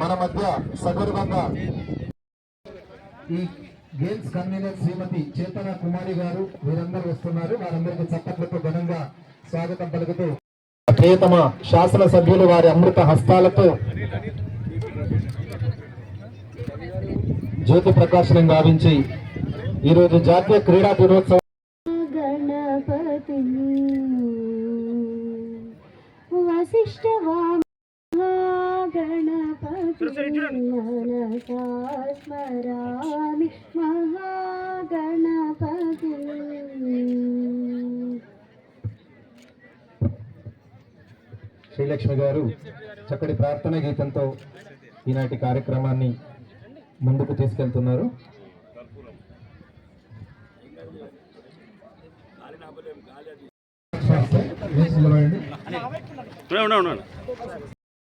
మన మధ్య సగర్వంగా. ఈ గేమ్స్ కన్వీనర్ శ్రీమతి చేతన కుమారి గారు వీరందరూ వస్తున్నారు. వారందరికీ చప్పట్లతో ఘనంగా స్వాగతం పలుకుతూ. ప్రియతమ శాసనసభ్యులు వారి అమృత హస్తాలతో జ్యోతి ప్రకాశనం గావించి ఈరోజు జాతీయ క్రీడా దినోత్సవం. గణపతి వశిష్ఠవామ స్మరామి మహాగణపతి. శ్రీలక్ష్మి గారు చక్కటి ప్రార్థన గీతంతో ఈనాటి కార్యక్రమాన్ని ముందుకు తీసుకెళ్తున్నారు.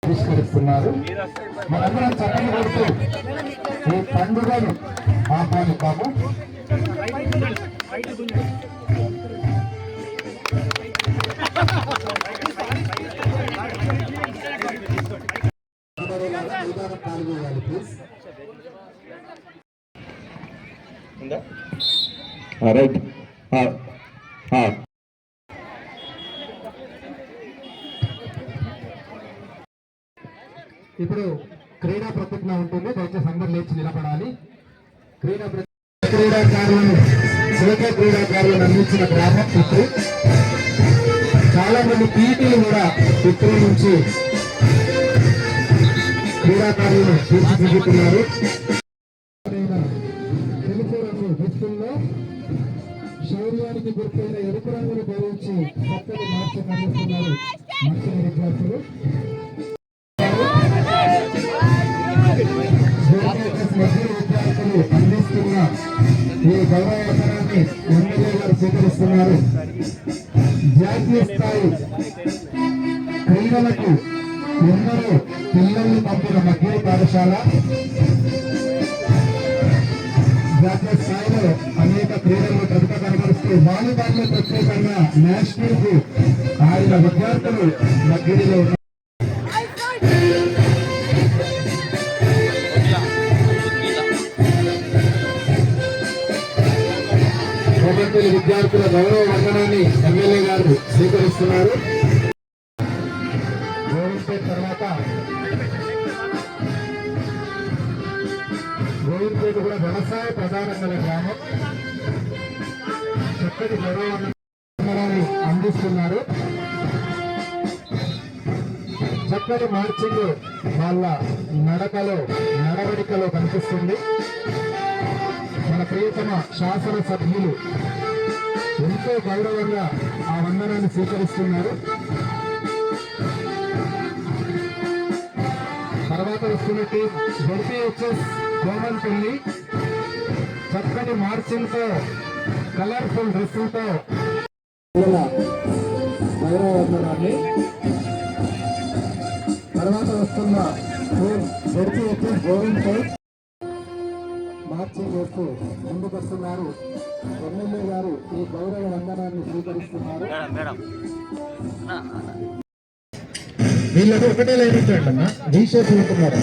ఆవిష్కరిస్తున్నారు. మనందరం చక్కని కొడుతూ ఈ పండుగను ఆహ్వానిస్తాము పాల్గొనాలి ప్లీజ్ రైట్ ఇప్పుడు క్రీడా ప్రతిజ్ఞ ఉంటుంది. దయచేసి అందరు లేచి నిలబడాలి. క్రీడా క్రీడాకారులను శ్వేత క్రీడాకారులను అందించిన గ్రామం పితృ చాలా మంది పీటీలు కూడా పితృ నుంచి క్రీడాకారులను తీర్చిదిద్దుతున్నారు. తెలుపు రంగు దుస్తుల్లో శౌర్యానికి గుర్తైన ఎరుపు రంగును ధరించి చక్కని మార్చి అందిస్తున్నారు నర్సరీ విద్యార్థులు. మధ్య విద్యార్థులు అందిస్తున్న ఈ గౌరవసరాన్ని ఎమ్మెల్యే గారు స్వీకరిస్తున్నారు. జాతీయ స్థాయి క్రీడలకు ఎందరో పిల్లల్ని పంపిన మధ్య పాఠశాల. జాతీయ స్థాయిలో అనేక క్రీడలు ప్రతిభ కనబరుస్తూ వాలీబాల్లో ప్రత్యేకంగా నేషనల్కు ఆయన విద్యార్థులు మధ్యలో ఉన్నారు. గౌరవ వందనాన్ని ఎమ్మెల్యే గారు స్వీకరిస్తున్నారు. గోవిందపేట తర్వాత గోవిందపేట కూడా వ్యవసాయ ప్రధాన గ్రామం. చక్కటి గౌరవ వందనాన్ని అందిస్తున్నారు. చక్కటి మార్చింగ్ వాళ్ళ నడకలో నడవడికలో కనిపిస్తుంది. మన ప్రియతమ శాసన సభ్యులు ఎంతో గౌరవంగా ఆ వందనాన్ని స్వీకరిస్తున్నారు. తర్వాత వస్తున్నట్టు జడ్పీహెచ్ఎస్ కోమన్పల్లి చక్కని మార్చింగ్తో కలర్ఫుల్ డ్రెస్సులతో. గౌరవ తర్వాత వస్తున్న జడ్పిహెచ్ఎస్ గోవింద్ మార్చి చేస్తూ ముందుకు వస్తున్నారు ఎమ్మెల్యే గారు ఈ గౌరవ వందనాన్ని స్వీకరిస్తున్నారు. వీళ్ళని ఒకటే లైన్ ఇచ్చాడు అన్న. వీ షేప్ ఉంటున్నారు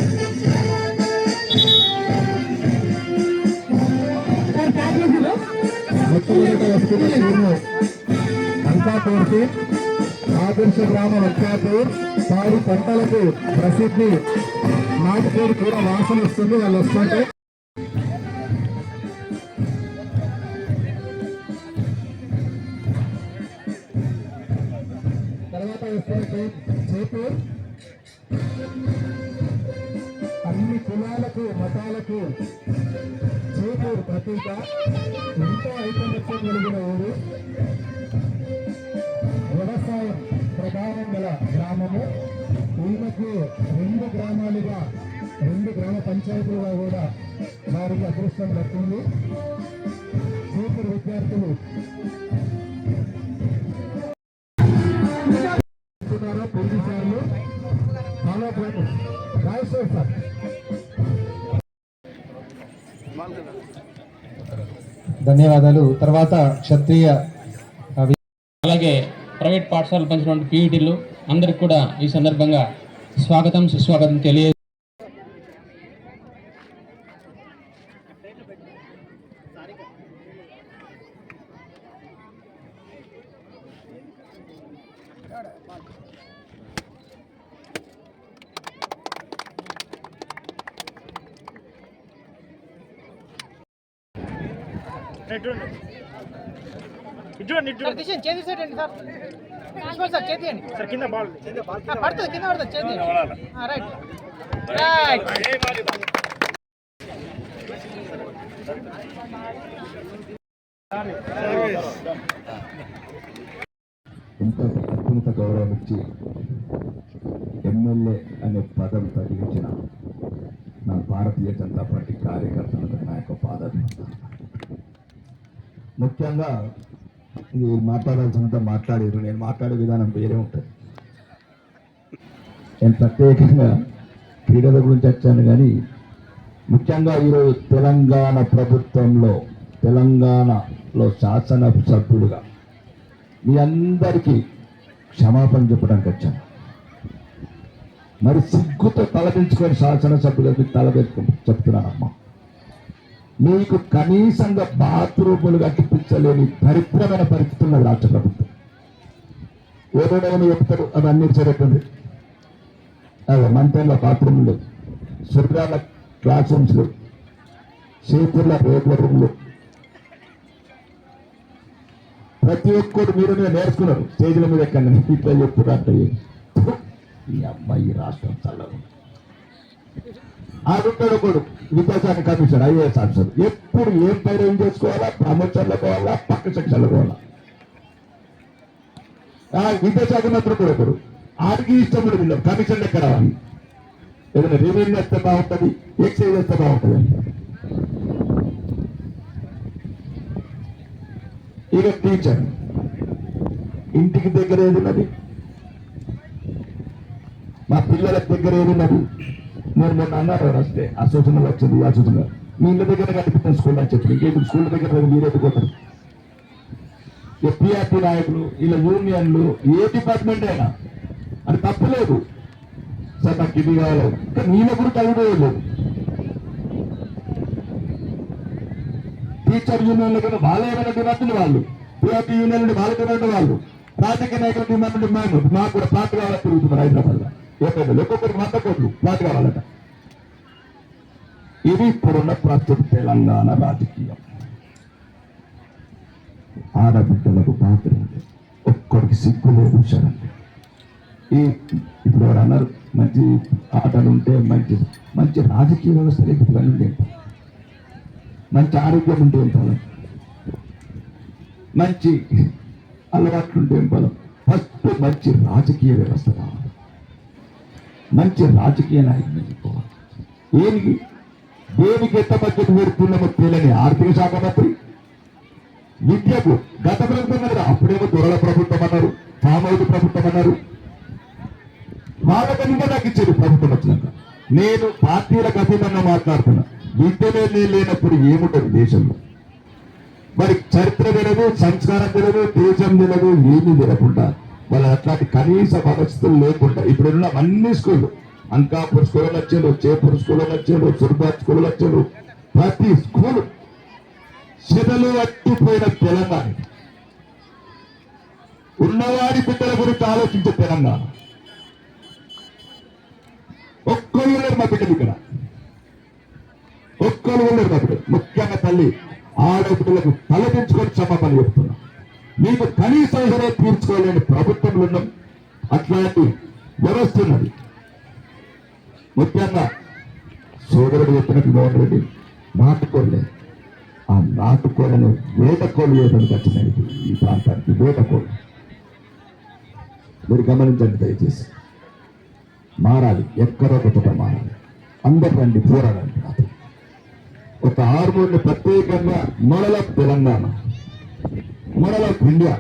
మొట్టమొదట వస్తున్న టీము అంకాపూర్కి ఆదర్శ గ్రామం అంకాపూర్ పాడి పంటలకు ప్రసిద్ధి. నాటుకోడి కూడా వాసన వస్తుంది. వాళ్ళు వస్తుంటే తర్వాత చేపూర్ అన్ని కులాలకు మతాలకు చేపూర్ ప్రతీక ఎంతో ఐకమత్యం కలిగిన ఊరు వ్యవసాయం ప్రధానం గల గ్రామము ఈమెకు రెండు గ్రామాలుగా రెండు గ్రామ పంచాయతీలుగా కూడా వారికి అదృష్టం దక్కింది చేపూర్ విద్యార్థులు ధన్యవాదాలు. తర్వాత క్షత్రియ అలాగే ప్రైవేట్ పాఠశాలలు పంచినటువంటి పీఈటీలు అందరికి కూడా ఈ సందర్భంగా స్వాగతం సుస్వాగతం తెలియ కింద బాల్. పడుతుంది కింద పడుతుంది చేతి రైట్. రైట్. ఇంత అత్యంత గౌరవం ఇచ్చి ఎమ్మెల్యే అనే పదవి తగిలించిన నా భారతీయ జనతా పార్టీ కార్యకర్తలకు నా యొక్క పాదాభివందనం ముఖ్యంగా ఇది మాట్లాడాల్సినంత మాట్లాడారు. నేను మాట్లాడే విధానం వేరే ఉంటుంది. నేను ప్రత్యేకంగా క్రీడల గురించి వచ్చాను కానీ ముఖ్యంగా ఈరోజు తెలంగాణ ప్రభుత్వంలో తెలంగాణలో శాసన సభ్యుడుగా మీ అందరికీ క్షమాపణ చెప్పడానికి వచ్చాను. మరి సిగ్గుతో తలదించుకొని శాసనసభ్యులకు తలబెట్టుకు చెప్తున్నానమ్మా. మీకు కనీసంగా బాత్రూములు కట్టిపించలేని దరిద్రమైన పరిస్థితి ఉన్నది రాష్ట్ర ప్రభుత్వం ఏదోడేమో చెప్తారు అవన్నీ చెరకండి అదే మంత్రుల బాత్రూమ్లు శుభ్రాల క్లాస్ రూమ్స్లు చేతుల రేట్ల రూమ్లు ప్రతి ఒక్కరు మీరు నేను నేర్చుకున్నారు స్టేజ్ల మీద ఎక్కడ ఇట్లా చెప్తున్నట్టు ఈ అమ్మాయి రాష్ట్రం చల్లగా ఆ ఆడుంటాడు ఒకడు. విద్యాశాఖ కమిషనర్ ఐఏఎస్ ఆఫీసర్. ఎప్పుడు ఏం పైరేం చేసుకోవాలా? ప్రమోషన్లు పోవాలా? పక్క సెక్షన్లు పోవాలా? విద్యాశాఖ మంత్రి కూడా ఒకడు. ఆడికి ఇష్టం ఉండదు వీళ్ళు. కమిషన్ ఎక్కడ రావాలి? ఏదైనా రెవెన్యూ వేస్తే బాగుంటుంది ఎక్సైజ్ వేస్తే బాగుంటుంది ఇక టీచర్ ఇంటికి దగ్గర ఏది ఉన్నది? మా పిల్లల దగ్గర ఏది ఉన్నది? నేను మొన్న అన్నారు వస్తే ఆ సూచనలు వచ్చింది ఆ సూచన. మీ ఇళ్ళ దగ్గర కనిపిస్తాను స్కూల్ అని చెప్పి ఇంకేంటి స్కూల్ దగ్గర మీరు ఎత్తుకోతారు పిఆర్టీ నాయకులు ఇలా యూనియన్లు ఏ డిపార్ట్మెంట్ అయినా అది తప్పలేదు సార్ నాకు ఇది కావాలి. కానీ ఈయన కూడా చదివేయలేదు టీచర్ యూనియన్ల కింద వాళ్ళ ఏమైనా డిమాండ్లు వాళ్ళు. పిఆర్టీ యూనియన్ నుండి వాళ్ళ డిమాండ్ వాళ్ళు. రాజకీయ నాయకుల డిమాండ్ నుండి మేము మాకు కూడా ప్లాట్ కావాలని తిరుగుతున్నారు హైదరాబాద్ లో ఒక్కొక్కరికి వంద కోట్లు ప్లాట్ కావాలట. ఇది ఇప్పుడున్న ప్రస్తుత తెలంగాణ రాజకీయం. ఆడబిడ్డలకు పాత్ర ఒక్కడికి సిగ్గు లేదు శరణ్. ఈ ఇప్పుడు ఎవరు అన్నారు? మంచి ఆటలు ఉంటే మంచి మంచి రాజకీయ వ్యవస్థ లేకపోతే ఇవన్నీ మంచి ఆరోగ్యం ఉంటే ఏం బలం మంచి అలవాట్లు ఉంటే ఏం బలం ఫస్ట్ మంచి రాజకీయ వ్యవస్థ కావాలి. మంచి రాజకీయ నాయకులు ఎన్నుకోవాలి ఏమిటి? దేనికి ఎంత బడ్జెట్ పెడుతున్నామో తెలియని ఆర్థిక శాఖ మంత్రి. విద్యకు గత ప్రభుత్వం కదా అప్పుడేమో దొరల ప్రభుత్వం అన్నారు ఫామ్ ప్రభుత్వం అన్నారు. వాళ్ళకి ఇంకా నాకు ఇచ్చారు ప్రభుత్వం వచ్చినాక. నేను పార్టీలకు అతీతంగా మాట్లాడుతున్నా. విద్యనే లేనప్పుడు ఏముంటుంది దేశంలో. మరి చరిత్ర తెలియదు సంస్కారం తెలియదు దేశం తెలియదు ఏమీ తెలియకుండా వాళ్ళ అట్లాంటి కనీస పరిస్థితులు లేకుండా ఇప్పుడున్న అన్ని స్కూళ్ళు అంకాపూర్ స్కూల్ వచ్చారు చేపూర్ స్కూల్ వచ్చారు సుర్బాద్ స్కూల్ వచ్చారు ప్రతి స్కూల్ చెదలు అట్టిపోయిన తెలంగాణ. ఉన్నవాడి బిడ్డల గురించి ఆలోచించే తెలంగాణ. ఒక్కరు లేరు మా బిడ్డలు ఇక్కడ. ఒక్కరు లేరు మా బిడ్డలు ముఖ్యంగా తల్లి ఆడబిడ్డలకు తలదించుకొని క్షమాపణ చెప్తున్నా మీకు కనీస అవసరం తీర్చుకోలేని ప్రభుత్వంలో ఉన్నాం అట్లాంటి వ్యవస్థ ఉన్నది. ముఖ్యంగా సోదరుడు చెప్పినట్టు మోహన్ రెడ్డి ఆ నాటుకోలను వేటకోలు వేయడానికి వచ్చినాయి ఈ ప్రాంతానికి వేటకోలు మీరు గమనించండి దయచేసి. మారాలి. ఎక్కడో ఒక మారాలి. అందరు రండి పోరాడండి ఒక హార్మోన్ ప్రత్యేకంగా మరల తెలంగాణ. మొడల ఇండియా.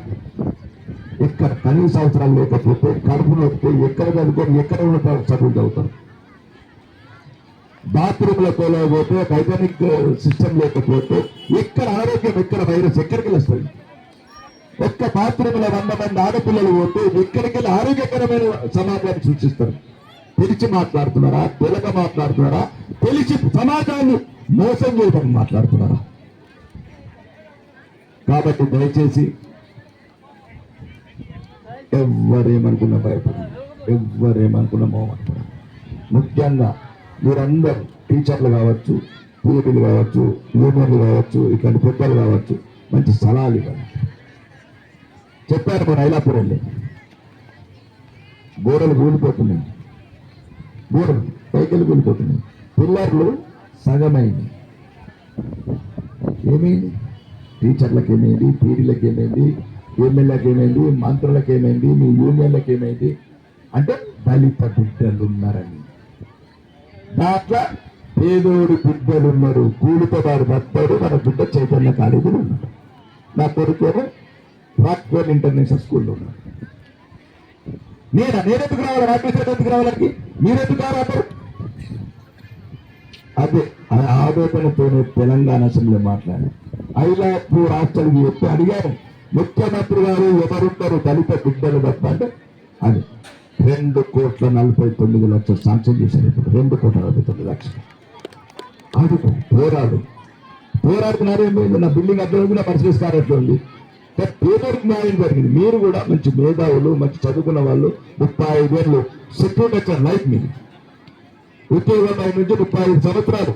ఎక్కడ కనీస అవసరాలు లేకపోతే కడుపు నొప్పి ఎక్కడ చదువుకొని ఎక్కడ ఉన్న చదువులు చదువుతారు. బాత్రూమ్లతో లేకపోతే హైజెనిక్ సిస్టమ్ లేకపోతే ఎక్కడ ఆరోగ్యం ఎక్కడ వైరస్ ఎక్కడికి వెళ్ళి వస్తుంది? ఒక్క బాత్రూమ్లో వంద మంది ఆడపిల్లలు పోతే ఎక్కడికి వెళ్ళి ఆరోగ్యకరమైన సమాజాన్ని సృష్టిస్తారు? తెలిసి మాట్లాడుతున్నారా? తెలక మాట్లాడుతున్నారా? తెలిసి సమాజాన్ని మోసం చేయడానికి మాట్లాడుతున్నారా? కాబట్టి దయచేసి ఎవ్వరేమనుకున్నా భయపడి ఎవ్వరేమనుకున్నా మోమనుకున్నా ముఖ్యంగా మీరందరూ టీచర్లు కావచ్చు పీఎపీలు కావచ్చు యూనియన్లు కావచ్చు ఇట్లాంటి పెద్దలు కావచ్చు మంచి స్థలాలు ఇవ్వండి. చెప్పారు మన ఐలాపూర్ వెళ్ళి గోడలు కూలిపోతున్నాయి. గోడలు పైకెళ్ళి కూలిపోతున్నాయి. పిల్లర్లు సగమైంది. ఏమైంది? టీచర్లకు ఏమైంది పీడీలకు ఏమైంది ఎమ్మెల్యేలకు ఏమైంది మంత్రులకు ఏమైంది మీ యూనియన్లకు ఏమైంది అంటే దళిత బిడ్డలు ఉన్నారని దాంట్లో పేదోడు బిడ్డలు ఉన్నారు కూలితో వాడు బతాడు మన బిడ్డ చైతన్య కాలేజీలో ఉన్నారు నా కొడుకేమో రాక్వెల్ ఇంటర్నేషనల్ స్కూల్లో ఉన్నారు నేను? ఎందుకు రావాలి? రాకేశ్వర ఎందుకు రావాలని మీరెందుకు రావాలి అదే ఆ ఆవేదనతోనే తెలంగాణ అసెంబ్లీ మాట్లాడారు ఐలాపూర్ రాష్ట్రానికి చెప్పి అడిగారు ముఖ్యమంత్రి గారు ఎవరున్నారు దళిత బిడ్డలు తప్ప అంటే అది రెండు కోట్ల నలభై తొమ్మిది లక్షలు శాంక్షన్ చేశారు ఇప్పుడు. రెండు కోట్ల నలభై తొమ్మిది లక్షలు. అది పోరాడు. పోరాడుతున్నారు ఏమైంది నా బిల్డింగ్ అర్థం ఉంది నా మర్సిడీస్ కార్ ఉంది పేదరికి న్యాయం జరిగింది. మీరు కూడా మంచి మేధావులు మంచి చదువుకున్న వాళ్ళు ముప్పై ఐదు సెక్యూరిటీ వచ్చారు లైఫ్ మీరు ఉద్యోగం నుంచి ముప్పై ఐదు సంవత్సరాలు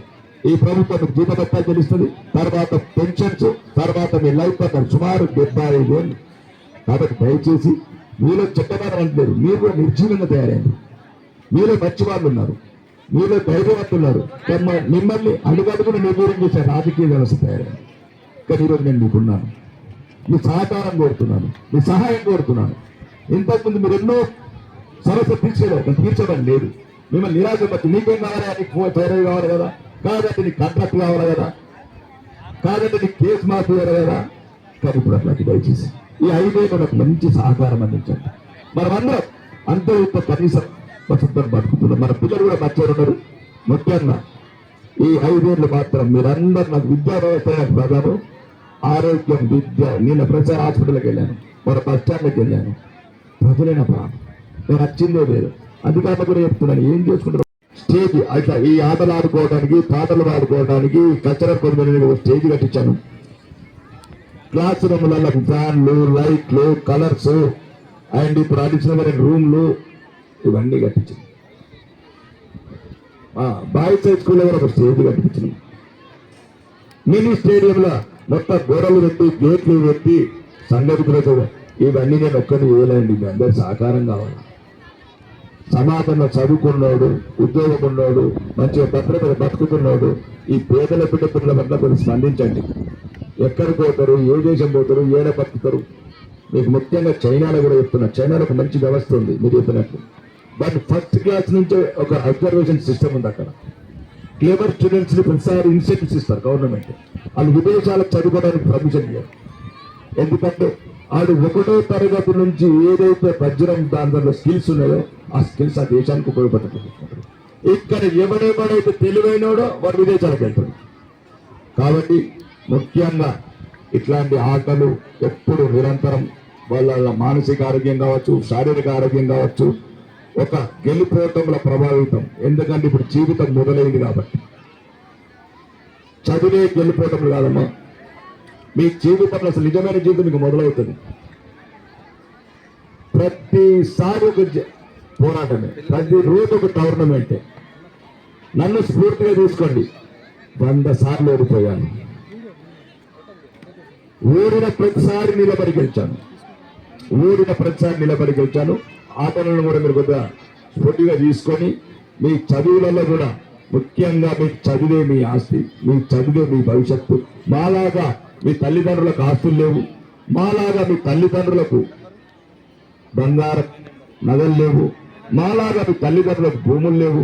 ఈ ప్రభుత్వం మీకు జీతభత్తాలు చెల్లిస్తుంది? తర్వాత పెన్షన్స్ తర్వాత మీ లైఫ్ పట్టారు సుమారు డెబ్బై ఐదు ఏళ్ళు కాబట్టి దయచేసి మీలో చెడ్డవారు అంటలేరు. మీరు కూడా నిర్జీవంగా తయారైంది. మీలో మంచి వాళ్ళు ఉన్నారు. మీలో ధైర్యవంతులున్నారు మిమ్మల్ని అడుగడుగును నిర్వీర్యం చేసే రాజకీయ వ్యవస్థ తయారైంది. కానీ ఈరోజు నేను మీకున్నాను. మీ సహకారం కోరుతున్నాను. మీ సహాయం కోరుతున్నాను. ఇంతకుముందు మీరు ఎన్నో సమస్య తీర్చలేదు. తీర్చడం లేదు. మిమ్మల్ని నిరాశపరిచి నీకేం కావాలి? నీకు తయారై తయారీ కావాలి కదా. కాదంటే నీకు కాంట్రాక్ట్ కావాలి కదా? కాదంటే నీకు కేసు మాఫీ కదా? కానీ ఇప్పుడు అట్లాంటి దయచేసి ఈ ఐదే మనకు మంచి సహకారం అందించండి. మనమందరం అంత ఇంత కనీసం వసంతం బతుకుతున్నాం. మన పిల్లలు కూడా మంచిగా ముఖ్యంగా ఈ ఐదేళ్ళు మాత్రం మీరందరూ నాకు విద్యా వ్యవస్థ నాకు ప్రధానం ఆరోగ్యం విద్య. నిన్న ప్రచార హాస్పిటల్కి వెళ్ళాను. మన బస్ స్టాండ్కి వెళ్ళాను. ప్రజలైన ప్రాణం నేను వచ్చిందో లేదు. అధికారులు కూడా చెప్తున్నాను ఏం చేసుకుంటారు స్టేజ్ అట్లా ఈ ఆటలు ఆడుకోవడానికి పాటలు పాడుకోవడానికి కచ్చర కొనుగోలు ఒక స్టేజ్ కట్టించాను. క్లాస్ రూమ్లలో ఫ్యాన్లు లైట్లు కలర్స్ అండ్ ఇప్పుడు అడిషనల్ రూమ్లు ఇవన్నీ కట్టించాను. బాయ్స్ హై స్కూల్లో కూడా ఒక స్టేజ్ కట్టించాను. మినీ స్టేడియంలో మొత్తం గోడలు పెట్టి గేట్లు పెట్టి సంగతి ఇవన్నీ నేను ఒక్కటి వేయలేండి మీ అందరు సహకారం కావాలి? సమాజంలో చదువుకున్నాడు ఉద్యోగం ఉన్నాడు మంచిగా భద్రత బతుకుతున్నాడు ఈ పేదల బిడ్డ పిల్లల పట్ల కొంచెం స్పందించండి. ఎక్కడికి పోతారు ఏ దేశం పోతారు ఏడ బతుకుతారు? మీకు ముఖ్యంగా చైనాలో కూడా చెప్తున్నా. చైనాలో ఒక మంచి వ్యవస్థ ఉంది మీరు చెప్పినట్టు. బట్ ఫస్ట్ క్లాస్ నుంచే ఒక అబ్జర్వేషన్ సిస్టమ్ ఉంది అక్కడ. క్లేవర్ స్టూడెంట్స్ని ప్రతిసారి ఇన్సెంటివ్స్ ఇస్తారు గవర్నమెంట్ వాళ్ళు విదేశాలకు చదువుకోవడానికి పర్మిషన్ ఇవ్వరు ఎందుకంటే ఆడు ఒకటో తరగతి నుంచి ఏదైతే వజ్రం దాంట్లో స్కిల్స్ ఉన్నాయో ఆ స్కిల్స్ ఆ దేశానికి ఉపయోగపడుతుంది ఇక్కడ ఎవడెవడైతే తెలివైనడో వాడు విదేశాలకు వెళ్తాడు. కాబట్టి ముఖ్యంగా ఇట్లాంటి ఆటలు ఎప్పుడు నిరంతరం వాళ్ళ మానసిక ఆరోగ్యం కావచ్చు శారీరక ఆరోగ్యం కావచ్చు ఒక గెలుపోవటంలో ప్రభావితం. ఎందుకంటే ఇప్పుడు జీవితం మొదలైంది కాబట్టి. చదివే గెలుపోటములు కాదమ్మా. మీ జీవితంలో అసలు నిజమైన జీవితం మీకు మొదలవుతుంది. ప్రతిసారి ఒక పోరాటమే. ప్రతి రోజు ఒక టోర్నమెంటే. నన్ను స్ఫూర్తిగా తీసుకోండి వంద సార్లు ఓడిపోయాను. ఓడిన ప్రతిసారి నిలబడి గెలిచాను. ఓడిన ప్రతిసారి నిలబడి గెలిచాను. ఆటలను కూడా మీరు కొద్దిగా స్ఫూర్తిగా తీసుకొని మీ చదువులలో కూడా ముఖ్యంగా మీ చదివే మీ ఆస్తి మీ చదివే మీ భవిష్యత్తు మాలాగా మీ తల్లిదండ్రులకు ఆస్తులు లేవు. మాలాగా మీ తల్లిదండ్రులకు బంగారు నగలు లేవు. మాలాగా మీ తల్లిదండ్రులకు భూములు లేవు.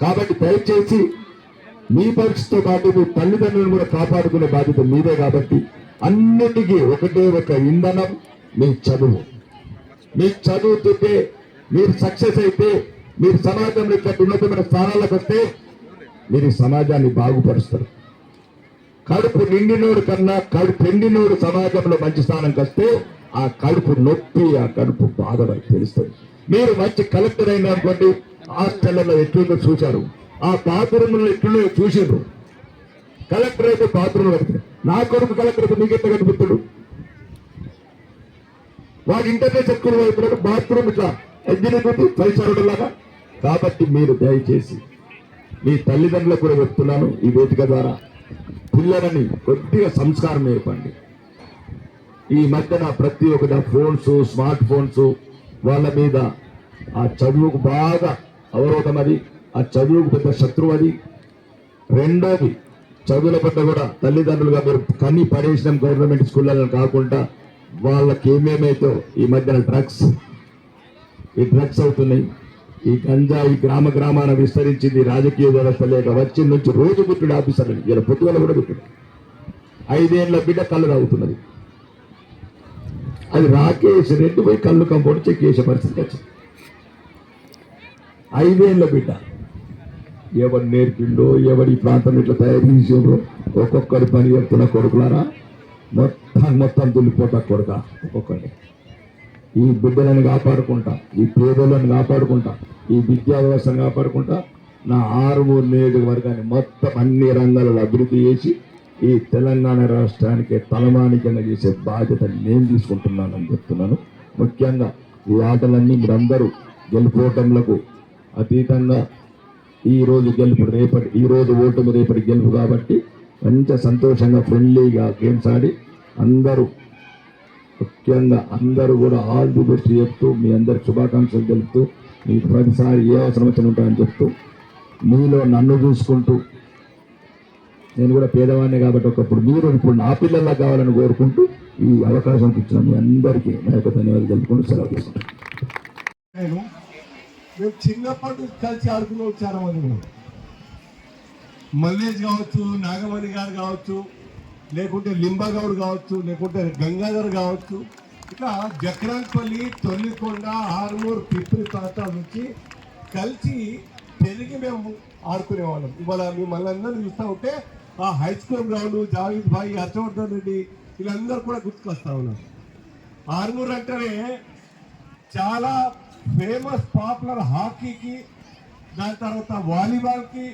కాబట్టి దయచేసి మీ పరిస్థితితో పాటు మీ తల్లిదండ్రులను కూడా కాపాడుకునే బాధ్యత మీదే కాబట్టి అన్నిటికీ ఒకటే ఒక ఇంధనం మీ చదువు. మీ చదువుతుంటే మీరు సక్సెస్ అయితే మీరు సమాజంలో ఇక్కడ ఉన్నతమైన స్థానాలకు వస్తే మీరు సమాజాన్ని బాగుపరుస్తారు. కడుపు నిండినోడు కన్నా కడుపు ఎండినోడు సమాజంలో మంచి స్థానంకి వస్తే ఆ కడుపు నొప్పి ఆ కడుపు బాధ మనకు తెలుస్తుంది. మీరు మంచి కలెక్టర్ అయిన అనుకోండి హాస్టళ్ళలో ఎట్లుందో చూశారు. ఆ బాత్రూములు ఎట్లుందో చూసిండ్రు. కలెక్టర్ అయితే బాత్రూమ్ కడుతుంది నా కొడుకు కలెక్టర్ అయితే నీకెంత కనిపిస్తాడు వాడు ఇంటర్నెట్ ఎక్కువ అయిపోయినాడు బాత్రూమ్ ఇట్లా ఎగ్జిక్యూటివ్ ఫైవ్ లాగా. కాబట్టి మీరు దయచేసి మీ తల్లిదండ్రులకు కూడా చెప్తున్నాను ఈ వేదిక ద్వారా పిల్లలని కొద్దిగా సంస్కారం నేర్పండి ఈ మధ్యన ప్రతి ఒక్కటి ఫోన్స్ స్మార్ట్ ఫోన్స్ వాళ్ళ మీద ఆ చదువుకు బాగా అవరోధం అది ఆ చదువుకు పెద్ద శత్రువు అది. రెండోది చదువుల పట్ల కూడా తల్లిదండ్రులుగా మీరు కన్ని పడేసిన గవర్నమెంట్ స్కూళ్ళలో కాకుండా వాళ్ళకి ఏమేమైతే ఈ మధ్యన డ్రగ్స్ ఈ డ్రగ్స్ అవుతున్నాయి ఈ గంజా ఈ గ్రామ గ్రామాన విస్తరించింది రాజకీయ వ్యవస్థ లేక వచ్చి నుంచి రోజు పుట్టుడు ఆఫీసర్లు ఇలా పొద్దుగల కూడా పుట్టుడు. ఐదేళ్ళ బిడ్డ కళ్ళు తాగుతున్నది. అది రాకేష్ రెడ్డి పోయి కళ్ళు కంపౌండ్ చెక్ చేసే పరిస్థితి వచ్చింది. ఐదేళ్ళ బిడ్డ. ఎవడు నేర్పిండో ఎవడి ఈ ప్రాంతం ఇట్లా తయారు చేసిండ్రో ఒక్కొక్కరి పని చెప్తున్న కొడుకులారా? మొత్తం మొత్తం దుల్లిపోతా కొడుక ఒక్కొక్కరిని ఈ బిడ్డలను కాపాడుకుంటా ఈ పేదలను కాపాడుకుంటా ఈ విద్యా వ్యవస్థను కాపాడుకుంటా నా ఆరుమూరు నియోజకవర్గాన్ని మొత్తం అన్ని రంగాలలో అభివృద్ధి చేసి ఈ తెలంగాణ రాష్ట్రానికి తలమానికంగా చేసే బాధ్యత నేను తీసుకుంటున్నానని చెప్తున్నాను. ముఖ్యంగా ఈ ఆటలన్నీ మీరందరూ గెలుపోవటంలకు అతీతంగా ఈ రోజు గెలుపు రేపటి ఈరోజు ఓటమి రేపటి గెలుపు కాబట్టి మంచి సంతోషంగా ఫ్రెండ్లీగా గేమ్స్ ఆడి అందరూ ముఖ్యంగా అందరూ కూడా ఆల్ ది బెస్ట్ చెప్తూ మీ అందరికి శుభాకాంక్షలు తెలుపుతూ మీకు ప్రతిసారి ఏ అవసరం వచ్చిన ఉంటాయని చెప్తూ మీలో నన్ను చూసుకుంటూ నేను కూడా పేదవాడిని కాబట్టి ఒకప్పుడు మీరు ఇప్పుడు నా పిల్లల్లా కావాలని కోరుకుంటూ ఈ అవకాశం ఇచ్చిన మీ అందరికీ నా యొక్క ధన్యవాదాలు తెలుపుకుంటూ సెలవు తీసుకుంటాను. నేను మేము చిన్నప్పటి నుంచి కలిసి ఆడుకుని చాలా మంది మల్లేష్ కావచ్చు నాగమణి గారు కావచ్చు లేకుంటే లింబగౌడ్ కావచ్చు లేకుంటే గంగాధర్ కావచ్చు. ఇట్లా జక్రాన్పల్లి తొల్లికొండ ఆర్మూర్ పిప్రి ప్రాంతాల నుంచి కలిసి పెరిగి మేము ఆడుకునేవాళ్ళం ఇవాళ మిమ్మల్ని అందరినీ చూస్తూ ఉంటే ఆ high school ground Javed bhai Harshavardhan Reddy వీళ్ళందరూ కూడా గుర్తుకొస్తా ఉన్నారు. ఆర్మూర్ అంటేనే చాలా ఫేమస్ పాపులర్ హాకీకి దాని తర్వాత వాలీబాల్కి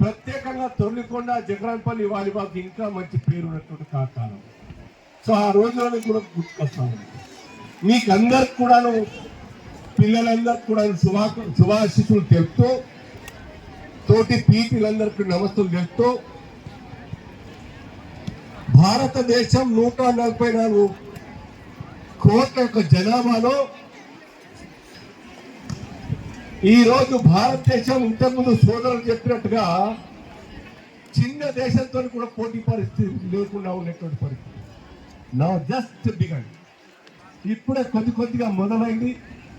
ప్రత్యేకంగా తొర్లికొండ జగరాన్పల్లి మాకు ఇంకా మంచి పేరు ఉన్నటువంటి కాకాలం. సో ఆ రోజులను కూడా గుర్తుకొస్తాను. మీకు అందరికి కూడాను పిల్లలందరికి కూడా శుభా శుభాశిషులు తెలుపుతూ తోటి పీటీలందరికీ నమస్తులు తెలుపుతూ భారతదేశం నూట నలభై నాలుగు కోట్ల యొక్క జనాభాలో ఈరోజు భారతదేశం ఇంతకుముందు సోదరులు చెప్పినట్టుగా చిన్న దేశంతో కూడా పోటీ పరిస్థితి లేకుండా ఉండేటువంటి పరిస్థితి. నా జస్ట్ బిగన్ ఇప్పుడే కొద్ది కొద్దిగా మొదలైంది.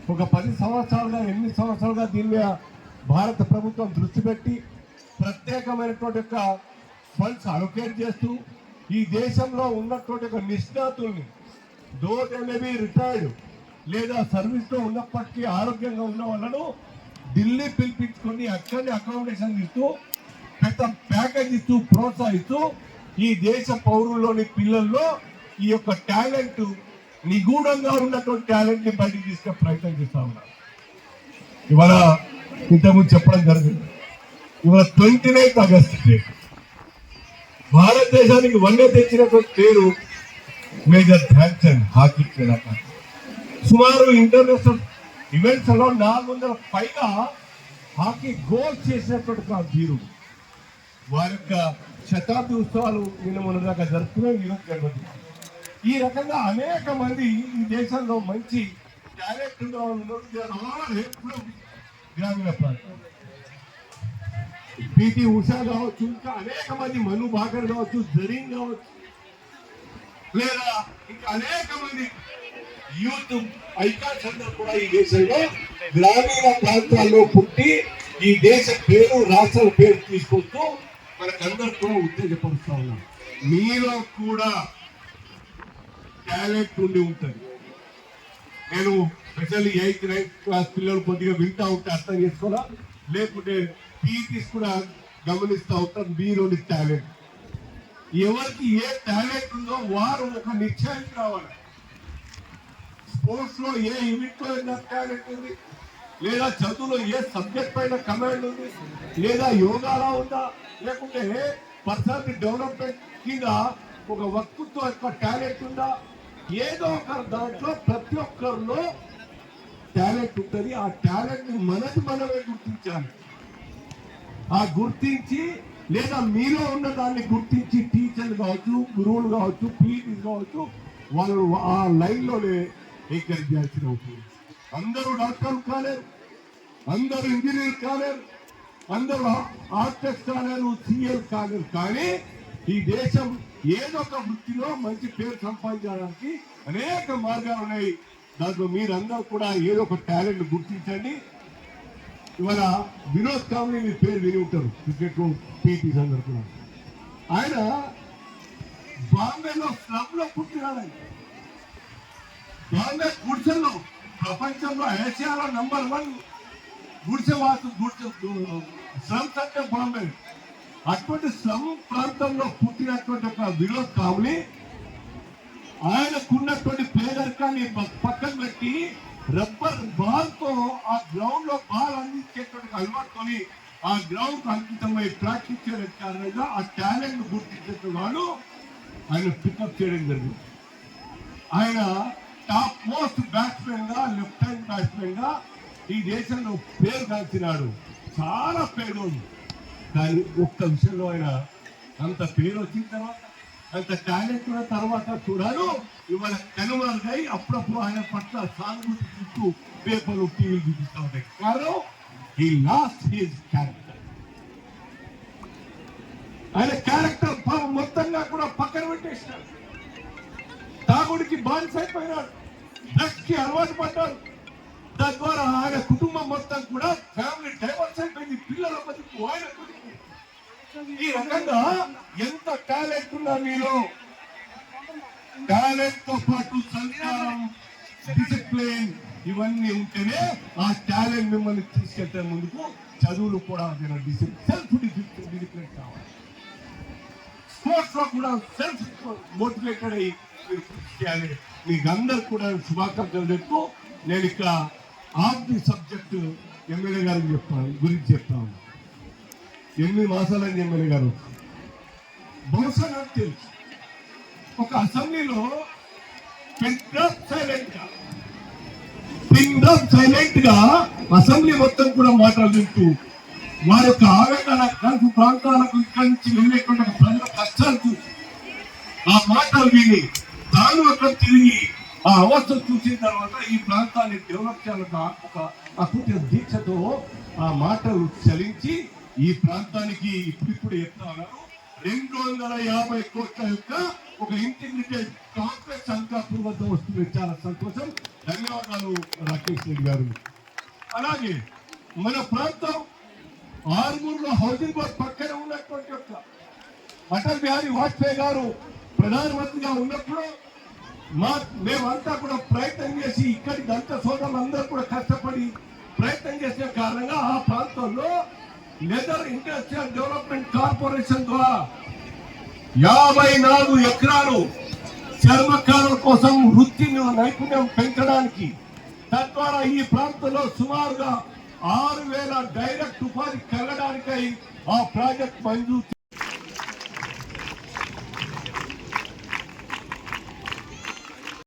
ఒక పది సంవత్సరాలుగా ఎనిమిది సంవత్సరాలుగా దీని మీద భారత ప్రభుత్వం దృష్టి పెట్టి ప్రత్యేకమైనటువంటి యొక్క ఫండ్స్ అలొకేట్ చేస్తూ ఈ దేశంలో ఉన్నటువంటి ఒక నిష్ణాతుల్ని దో రిటైర్డ్ లేదా సర్వీస్లో ఉన్నప్పటికీ ఆరోగ్యంగా ఉన్న వాళ్ళను ఢిల్లీ పిలిపించుకొని అక్కడి అకామిడేషన్ ఇస్తూ పెద్ద ప్యాకేజ్ ఇస్తూ ప్రోత్సహిస్తూ ఈ దేశ పౌరుల్లోని పిల్లల్లో ఈ యొక్క టాలెంట్ నిగూఢంగా ఉన్నటువంటి టాలెంట్ని బయటికి తీసుకునే ప్రయత్నం చేస్తా ఉన్నారు. ఇవాళ ఇంతకుముందు చెప్పడం జరిగింది. ఇవాళ ట్వంటీ నైన్త్ ఆగస్ట్ డేట్ భారతదేశానికి వన్య తెచ్చినటువంటి పేరు మేజర్ ధ్యాన్ చంద్ హాకీ క్రీడాకారుడు. సుమారు ఇంటర్నేషనల్ ఈవెంట్స్లో నాలుగు వందల పైగా హాకీ గోల్స్ చేసినటువంటి ఆ వీరుడు. వారి యొక్క శతాబ్ది ఉత్సవాలు నిన్న మొన్న దాకా జరుపుకునే ఈరోజు జరుగుతుంది ఈ రకంగా అనేక మంది ఈ దేశంలో మంచి టాలెంట్ ఉన్న వాళ్ళు ఉన్నారు. గ్రామీణ ప్రాంతం. పిటి ఉషా కావచ్చు ఇంకా అనేక మంది మను భాకర్ కావచ్చు జరీన్ కావచ్చు లేదా ఇంకా అనేక మంది యూత్ ఐకాన్స్ అందరూ కూడా ఈ దేశంలో గ్రామీణ ప్రాంతాల్లో పుట్టి ఈ దేశ పేరు రాష్ట్రాల పేరు తీసుకొస్తూ మనకందరూ కూడా ఉత్తేజపరుస్తా ఉన్నాం. మీలో కూడా టాలెంట్ ఉండి ఉంటుంది. నేను స్పెషల్లీ ఎయిత్ నైన్త్ క్లాస్ పిల్లలు కొద్దిగా వింటా ఉంటే అర్థం చేసుకోరా? లేకుంటే టీటీస్ కూడా గమనిస్తూ ఉంటారు మీలోని టాలెంట్. ఎవరికి ఏ టాలెంట్ ఉందో వారు ఒక నిశ్చయానికి రావాలి. స్పోర్ట్స్లో ఏ యూనిట్లో టాలెంట్ ఉంది. లేదా చదువులో ఏ సబ్జెక్ట్ పైన కమాండ్ ఉంది. లేదా యోగాలా ఉందా. లేకుంటే పర్సనాలిటీ డెవలప్మెంట్ కింద ఒక వక్తృత్వ యొక్క టాలెంట్ ఉందా. ఏదో ఒక దాంట్లో ప్రతి ఒక్కరిలో టాలెంట్ ఉంటుంది. ఆ టాలెంట్ని మనది మనమే గుర్తించాలి. ఆ గుర్తించి లేదా మీలో ఉన్న దాన్ని గుర్తించి టీచర్లు కావచ్చు గురువులు కావచ్చు పీఈటీ కావచ్చు వాళ్ళు ఆ లైన్లోనే ఎంకరేజ్ చేయాల్సిన అవుతుంది అందరూ డాక్టర్ కాలేరు అందరూ ఇంజనీర్ కాలేరు అందరూ ఆర్టిస్ట్ కాలేరు సీఎల్ కాలేరు కానీ ఈ దేశం ఏదో ఒక వృత్తిలో మంచి పేరు సంపాదించడానికి అనేక మార్గాలు ఉన్నాయి. దాంట్లో మీరందరూ కూడా ఏదో ఒక టాలెంట్ గుర్తించండి. ఇవాళ వినోద్ కామ్లీ మీ పేరు విని ఉంటారు. క్రికెట్ పీటీస్ అందరు కూడా ఆయన బాంబేలో స్లబ్లో పుట్టినాడు ఆయన. బాంబే ప్రపంచంలో ఏషియాలో నెంబర్ వన్ గుడిసె వాసు అంటే బాంబే. అటువంటి స్లమ్ ప్రాంతంలో పుట్టినటువంటి ఒక వినోద్ కామ్లీ ఆయనకున్నటువంటి పేదరికాన్ని పక్కన పెట్టి రబ్బర్ బాల్తో ఆ గ్రౌండ్లో బాల్ అందించేటువంటి అలవాటుకొని ఆ గ్రౌండ్ అంకితమై ప్రాక్టీస్ చేయడం కారణంగా ఆ టాలెంట్ గుర్తించిన వాళ్ళు ఆయన పికప్ చేయడం జరిగింది. ఆయన టాప్ మోస్ట్ బ్యాట్స్మెన్గా లెఫ్ట్ హ్యాండ్ బ్యాట్స్మెన్గా ఈ దేశంలో పేరు కాల్చినాడు చాలా పేరు ఉంది కానీ ఒక్క విషయంలో ఆయన అంత పేరు వచ్చిన తర్వాత అంత టాలెంట్ ఉన్న తర్వాత చూడాను ఇవాళ కనుమరుగై అప్పుడప్పుడు ఆయన పట్ల సానుభూతి చుట్టూ పేపర్లు టీవీలు చూపిస్తూ ఉంటాయి. కారణం ఈ లాస్ట్ హీజ్ క్యారెక్టర్ ఆయన క్యారెక్టర్ మొత్తంగా కూడా పక్కన పెట్టేసినాడు. తాగుడికి బానిస అయిపోయినాడు అలవాటు పడ్డారు. తద్వారా ఆయన కుటుంబం మొత్తం కూడా ఫ్యామిలీ డైవర్స్ అయిపోయింది. పిల్లల బతుకు ఆయన బతుకు. ఈ రకంగా ఎంత టాలెంట్ ఉన్నా మీలో? టాలెంట్తో పాటు సంస్కారం డిసిప్లిన్ ఇవన్నీ ఉంటేనే ఆ టాలెంట్ మిమ్మల్ని తీసుకెళ్తే ముందుకు చదువులు కూడా డిసిప్లిన్ సెల్ఫ్ డిసిప్లిన్ కావాలి. స్పోర్ట్స్లో కూడా సెల్ఫ్ మోటివేటెడ్ అయ్యి మీరు కృషి చేయాలి. మీకు అందరు కూడా శుభాకాంక్షలు చెప్తూ నేను ఇక్కడ ఆఫ్ సబ్జెక్టు ఎమ్మెల్యే గారికి చెప్తాను గురించి చెప్తాను. ఎనిమిది మాసాలని ఎమ్మెల్యే గారు. బహుశా నాకు తెలుసు. ఒక అసెంబ్లీలో పెద్ద సైలెంట్గా సైలెంట్ సైలెంట్గా అసెంబ్లీ మొత్తం కూడా మాట్లాడుతూ వారి యొక్క ఆవేదన కలిసి ప్రాంతాలకు ఇక్కడి నుంచి వెళ్ళేటువంటి ప్రజల కష్టాలు చూసి ఆ మాటలు విని తాను అక్కడ తిరిగి ఆ అవస్థ చూసిన తర్వాత ఈ ప్రాంతాన్ని డెవలప్ చేయాలన్న ఒక అకృత్య దీక్షతో ఆ మాటలు చలించి ఈ ప్రాంతానికి ఇప్పుడిప్పుడు చెప్తా ఉన్నారు రెండు వందల యాభై కోట్ల యొక్క ఒక ఇంటిగ్రేటెడ్ కాంప్లెక్స్ అంకాపూర్ వద్ద వస్తుంది. చాలా సంతోషం. ధన్యవాదాలు రాకేష్ రెడ్డి గారు. అలాగే మన ప్రాంతం ఆరుగురులో హౌసింగ్ బోర్డ్ పక్కన ఉన్నటువంటి యొక్క అటల్ బిహారీ వాజ్పేయి గారు ప్రధానమంత్రిగా ఉన్నప్పుడు మా మేమంతా కూడా ప్రయత్నం చేసి ఇక్కడి దంత సోదరులందరూ కూడా కష్టపడి ప్రయత్నం చేసిన కారణంగా ఆ ప్రాంతంలో లెదర్ ఇండస్ట్రియల్ డెవలప్మెంట్ కార్పొరేషన్ ద్వారా యాభై నాలుగు ఎకరాలు చర్మకారుల కోసం వృత్తిని నైపుణ్యం పెంచడానికి తద్వారా ఈ ప్రాంతంలో సుమారుగా ఆరు వేల డైరెక్ట్ ఉపాధి కలగడానికై ఆ ప్రాజెక్ట్ మంజూరు